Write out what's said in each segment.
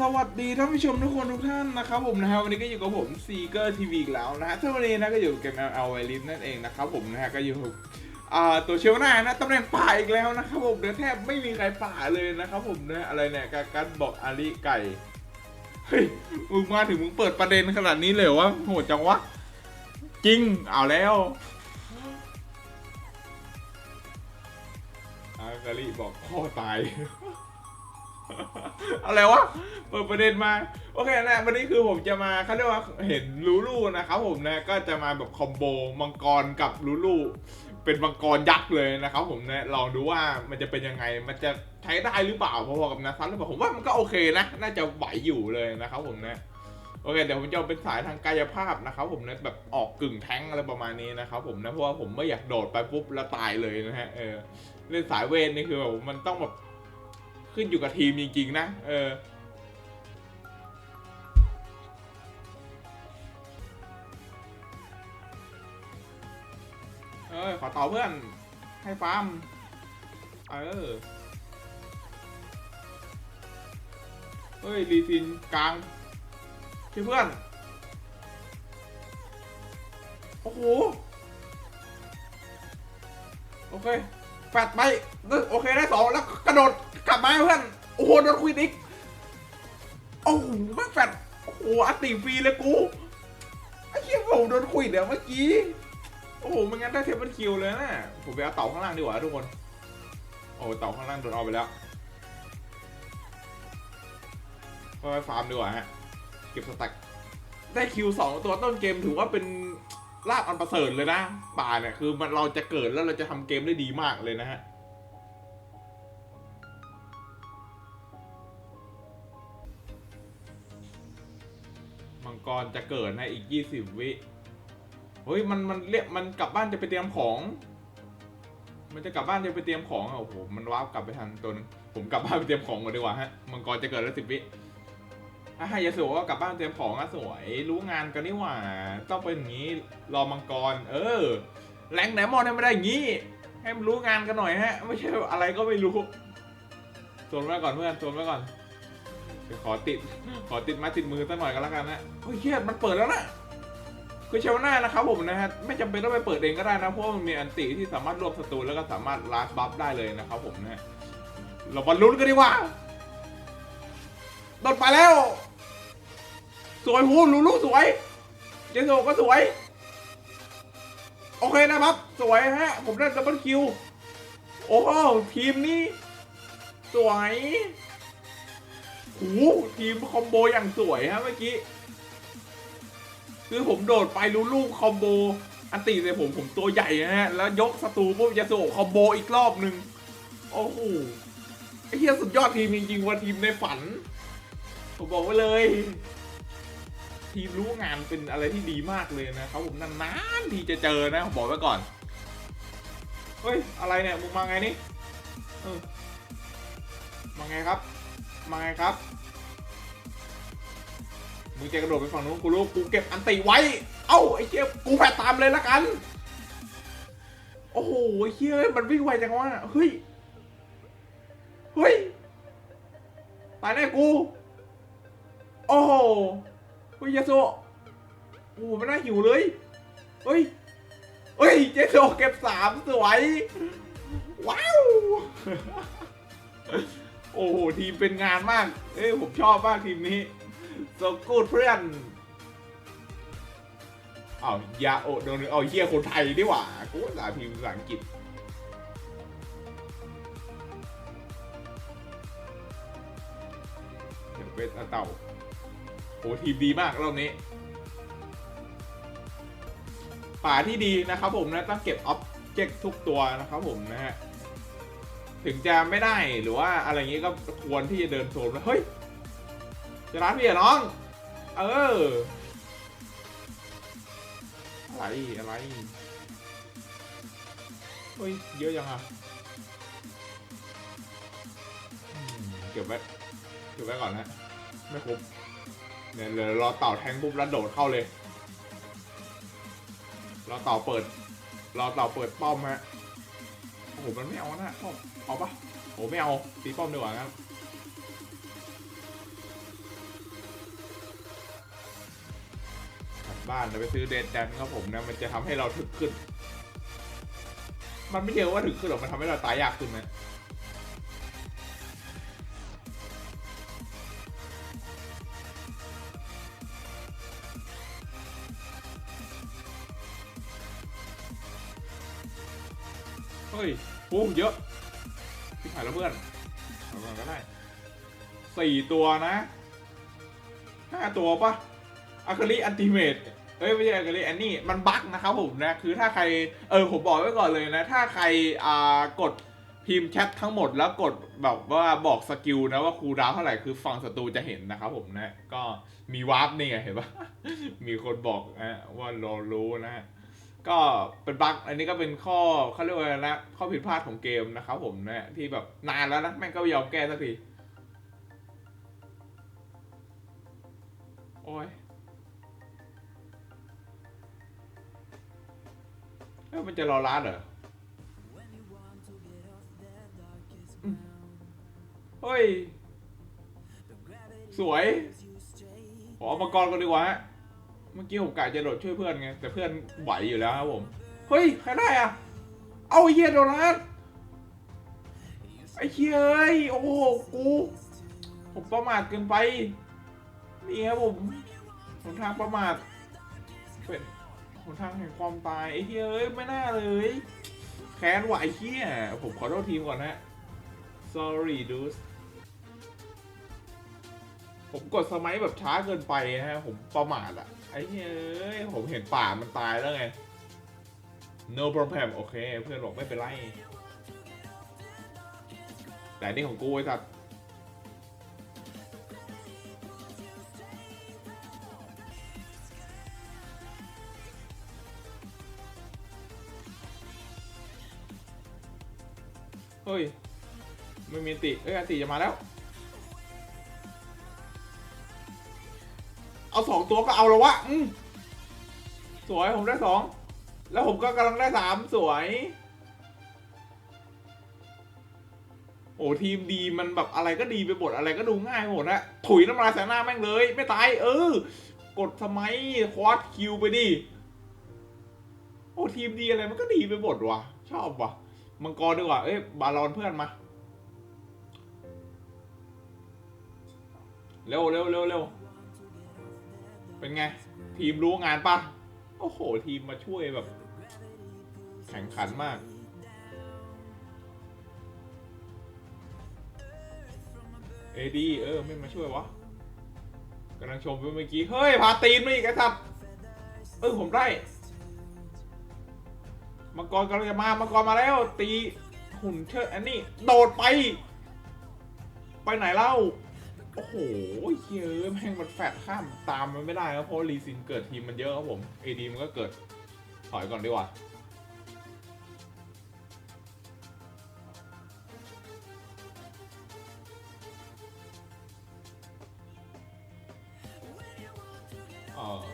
สวัสดีท่านผู้ชมทุกคนทุกท่านนะครับผมนะฮะวันนี้ก็อยู่กับผมซีเกอร์ทีวีอีกแล้วนะฮะถ้าวันนี้นะก็อยู่กับเกมเอาไวลิฟนั่นเองนะครับผมนะฮะก็อยู่กับอ่าตัวเชลหน้านะตำแหน่งป่าอีกแล้วนะครับผมเดี๋ยวแทบไม่มีใครป่าเลยนะครับผมนะอะไรเนี่ยการกัดบอกอาลีไก่เฮ้ยมึงมาถึงมึงเปิดประเด็นขนาดนี้เลยวะโหดจังวะจริงเอาแล้วอากาลีบอกพ่อตาย อะไรวะเปิดประเด็นมา โอเคนะวันนี้คือผมจะมาเขาเรียกว่าเห็นลูลูนะครับผมนะก็จะมาแบบคอมโบมังกรกับลูลูเป็นมังกรยักษ์เลยนะครับผมนะลองดูว่ามันจะเป็นยังไงมันจะใช้ได้หรือเปล่าพอๆกับนาซันหรือเปล่าผมว่ามันก็โอเคนะ น่าจะไหวอยู่เลยนะครับผมนะโอเคเดี๋ยวผมจะเอาเป็นสายทางกายภาพนะครับผมนะแบบออกกึ่งแท้งอะไรประมาณนี้นะครับผมนะเพราะว่าผมไม่อยากโดดไปปุ๊บแล้วตายเลยนะฮะเออเล่นสายเวรนี่คือแบบมันต้องแบบ ขึ้นอยู่กับทีมจริงๆนะ เออ เออ ขอต่อเพื่อน ให้ฟาร์ม เออ เฮ้ย รีซินกลางช่วยเพื่อน โอ้โห โอเค แฟดไปโอเคได้สองแล้วกระโดดกลับมาเพื่อน โอ้โหโดนควิดอีกโอ้โหไม่แฟดโอ้โหอัตติฟรีเลยกูไอ้เหี้ยผมโดนควิดเดี๋ยวเมื่อกี้ โอ้โหไม่งั้นได้เทปเปิลคิวเลยนะผมไปเอาเต่าข้างล่างดีกว่าทุกคน โอ้เต่าข้างล่างโดนเอาไปแล้วก็ไปฟาร์มดีกว่าฮะเก็บสแต็กได้คิวสองตัวต้นเกมถือว่าเป็น ลาบอันประเสริฐเลยนะ ป่าเนี่ยคือมันเราจะเกิดแล้วเราจะทำเกมได้ดีมากเลยนะฮะ มังกรจะเกิดในอีก20วิ เฮ้ยมันมันเรียกมันกลับบ้านจะไปเตรียมของ มันจะกลับบ้านจะไปเตรียมของอะโอ้โหมันว้าวกลับไปทันตัวนึงผมกลับบ้านไปเตรียมของก่อนดีกว่าฮะ มังกรจะเกิดแล้วสิบวิ ถ้าให้ยาสูบว่ากลับบ้านเตรียมของอะสวย รู้งานกันนี่หว่า ต้องเป็นอย่างนี้รอมังกร เออแรงไหนมอนให้ไม่ได้อย่างนี้ ให้มันรู้งานกันหน่อยฮะ ไม่ใช่อะไรก็ไม่รู้โซนไว้ก่อนเพื่อนโซนไว้ก่อนขอติด ขอติดม้ติดมือสักหน่อยก็แล้วกันนะเฮ้ยเครียดมันเปิดแล้วนะคือเชลน่านะครับผมนะฮะไม่จำเป็นต้องไปเปิดเองก็ได้นะเพราะมันมีอันติที่สามารถรวบศัตรูแล้วก็สามารถลาสบัฟได้เลยนะครับผมนะฮะเราบอลลุ้นกันดีกว่าโดนไปแล้ว สวยหูลูลูสวยเจโซก็สวย โอเคนะครับ สวยฮะ ผมได้ดับเบิลคิว โอ้โหทีมนี้ สวยหูทีมคอมโบอย่างสวยฮะเมื่อกี้ คือผมโดดไปลูลูคอมโบ อันตีใส่ผมผมตัวใหญ่ฮะ แล้วยกศัตรูปุ๊บจะโซคอมโบอีกรอบหนึ่งโอ้โหไอ้เหี้ยสุดยอดทีมจริงๆว่าทีมในฝัน ผมบอกไว้เลย ทีมรู้งานเป็นอะไรที่ดีมากเลยนะครับผมนานๆทีจะเจอนะผมบอกไว้ก่อน เฮ้ย อะไรเนี่ยมึงมาไงนี่มาไงครับ มาไงครับ มึงจะกระโดดไปฝั่งนู้นกูรู้กูเก็บอันติไว้ เอ้าไอ้เจี๊ยกูแผดตามเลยละกัน โอ้โหไอ้เจี๊ยมันวิ่งไวจังวะเฮ้ย เฮ้ย ตายแน่กู โอ้โห เฮ้ยยาโซโอ้ม่น่าหิวเลยเฮ้ยเฮ้ยเจโซเก็บสามสวย ว้าว โอ้โห ทีมเป็นงานมาก เอ้ยผมชอบมากทีมนี้โซกูดเพื่อนเอายาโอโดนเอาเฮียคนไทยดีกว่ากูภาษาพิมพ์ภาษาอังกฤษเดี๋ยวเป็นเต่า โอ้ทีมดีมากรอบนี้ ป่าที่ดีนะครับผมนะต้องเก็บออบเจกต์ทุกตัวนะครับผมนะฮะถึงจะไม่ได้หรือว่าอะไรอย่างงี้ก็ควรที่จะเดินโซนนะเฮ้ยจะร้านพี่เหรอน้อง เออ อะไรอะไรเฮ้ยเยอะยังอะเก็บไว้เก็บไว้ก่อนนะ ไม่คุ้ม เนี่ยเดี๋ยวรอเต่าแทงปุ๊บแล้วโดดเข้าเลยรอเต่าเปิดรอเต่าเปิดป้อมฮะโอ้โหมันไม่เอานะป้อมเอาปะโอ้ไม่เอาตีป้อมดีกว่าครับบ้านเราไปซื้อเดดแดนครับผมนะมันจะทำให้เราถึกขึ้น มันไม่เยอะว่าถึกขึ้นหรอกมันทำให้เราตายยากขึ้นนะ เฮ้ยโอ้เยอะพี่ถ่ายแล้วเพื่อนเอาก่อนก็ได้สี่ตัวนะห้าตัวปะอาคาริอันติเมตเอ้ยไม่ใช่อาคาริอันนี้มันบั๊กนะครับผมนะ คือถ้าใคร เออผมบอกไว้ก่อนเลยนะ ถ้าใครอ่ากดพิมพ์แชททั้งหมดแล้วกดแบบว่าบอกสกิลนะว่าคูดาวเท่าไหร่คือฝั่งศัตรูจะเห็นนะครับผมนะ ก็มีวาร์ปนี่ไงเห็นปะมีคนบอกนะว่าเรารู้นะฮะ ก็เป็นบั๊กอันนี้ก็เป็นข้อเขาเรียกว่าอะไรนะข้อผิดพลาดของเกมนะครับผมนะที่แบบนานแล้วนะแม่งก็ไม่ยอมแก้สักที โอ้ยเอ้ยมันจะรอร้านเหรอเฮ้ย สวยขอเอามากรกันดีกว่าฮะ มื่อกี้ผมกะจะโดดช่วยเพื่อนไง แต่เพื่อนไหวอยู่แล้วครับผม เฮ้ยใครได้อะเอาเหี้ยโดนัทไอ้เหี้ยเอ้ยโอ้โหกูผมประมาทเกินไป นี่ครับผมหนทางประมาทเป็นหนทางแห่งความตายไอ้เหี้ยเอ้ยไม่น่าเลย แค้นไอ้เหี้ยผมขอโทษทีมก่อนนะ sorry dude ผมกดสมัยแบบช้าเกินไปนะฮะ ผมประมาทอะ ไอ้เฮ้ย ผมเห็นป่ามันตายแล้วไง no problem โอเค เพื่อนบอกไม่เป็นไร แต่นี่ของกูไอ้สัตว์เฮ้ย ไม่มีติ เอ้ยอติจะมาแล้ว เอาสองตัวก็เอาแล้ววะอืมสวยผมได้สองแล้วผมก็กำลังได้สามสวย โอ้ทีมดีมันแบบอะไรก็ดีไปหมดอะไรก็ดูง่ายไปหมดนะถุยน้ำลายใส่หน้าแม่งเลย ไม่ตาย เออ กดสมัยควอดคิวไปดิโอ้ทีมดีอะไรมันก็ดีไปหมดว่ะ ชอบว่ะมังกรดีกว่าเอ้ยบาลอนเพื่อนมาเร็วเร็วเร็วเร็ว เป็นไง ทีมรู้งานปะโอ้โห ทีมมาช่วยแบบ แข่งขันมาก เอดี เออ ไม่มาช่วยวะกำลังชมไปเมื่อกี้ เฮ้ย พาตีนมาอีกไอ้สัตว์เออ ผมได้ มังกรกำลังจะมามังกรมาแล้ว ตีหุ่นเชิดอันนี้ โดดไป ไปไหนเล่า โอ้โหเฮ้ยแม่งมันแฟดข้ามตามมันไม่ได้ครับเพราะรีซินเกิดทีมมันเยอะครับผมเอดีมันก็เกิดถอยก่อนดีกว่าเออ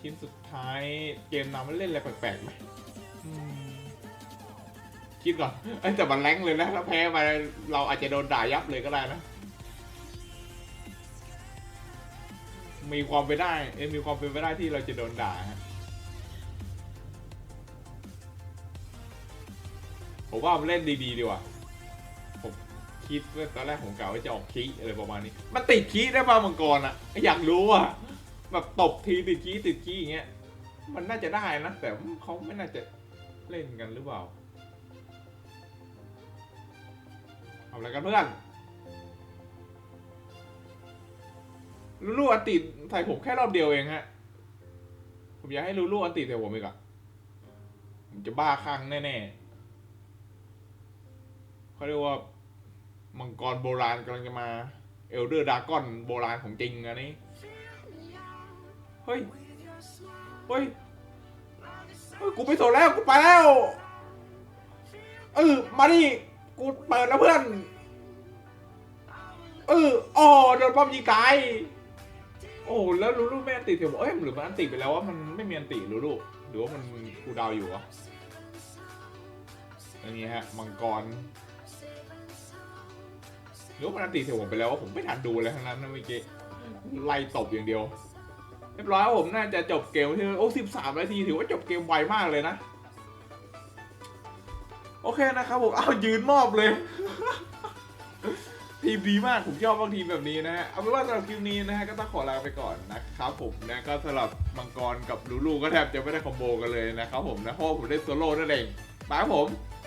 ทีมสุดท้ายเกมนำมันเล่นอะไรแปลกๆไหม คิดก่อนเอ้ยแต่มันแรงเลยนะถ้าแพ้ไปเราอาจจะโดนด่ายับเลยก็ได้นะ มีความไปนได้เอ้ยมีความเป็นไปได้ที่เราจะโดนด่าฮะผมว่ามันเล่นดีๆดีกว่าผมคิดว่าตอนแรกผมกะว่าจะออกคีอะไรประมาณนี้ มันติดคีได้ป่ะมังกรอะ อยากรู้อะแบบตบทีติดคีติดคีอย่างเงี้ยมันน่าจะได้นะแต่เขาไม่น่าจะเล่นกันหรือเปล่า ทำอะไรกันเพื่อนลูลูอันติใส่ผมแค่รอบเดียวเองฮะ ผมอยากให้ลูลูอันติใส่ผมอีกอะผมจะบ้าคลั่งแน่ๆเขาเรียกว่า มังกรโบราณกำลังจะมา เอลเดอร์ดากอนโบราณของจริงอันนี้ เฮ้ย เฮ้ยเฮ้ยกูไปโซนแล้ว กูไปแล้ว เออ มาดิ กูเปิดแล้วเพื่อน เอออ๋อโดนป้อมยิงตาย โอ้แล้วลูลูไม่อันติเถอะเอ้ยหรือมันอันติไปแล้วว่ามันไม่มีอันติลูลูหรือว่ามันกูดาวอยู่วะอย่างนี้ฮะมังกรหรือว่ามันอันติเถอะผมไปแล้วว่าผมไม่ทันดูเลยทั้งนั้นนะเมื่อกี้ไล่ตบอย่างเดียว เรียบร้อยผมน่าจะจบเกมที่โอ้สิบสามนาทีถือว่าจบเกมไวมากเลยนะ โอเคนะครับผมเอายืนมอบเลย ทีมดีมากผมชอบบางทีมแบบนี้นะฮะเอาเป็นว่าสำหรับคลิปนี้นะฮะก็ต้องขอลาไปก่อนนะครับผมนะก็สำหรับมังกรกับลูลูก็แทบจะไม่ได้คอมโบกันเลยนะครับผมนะเพราะผมได้โซโล่นั่นเองไปครับผม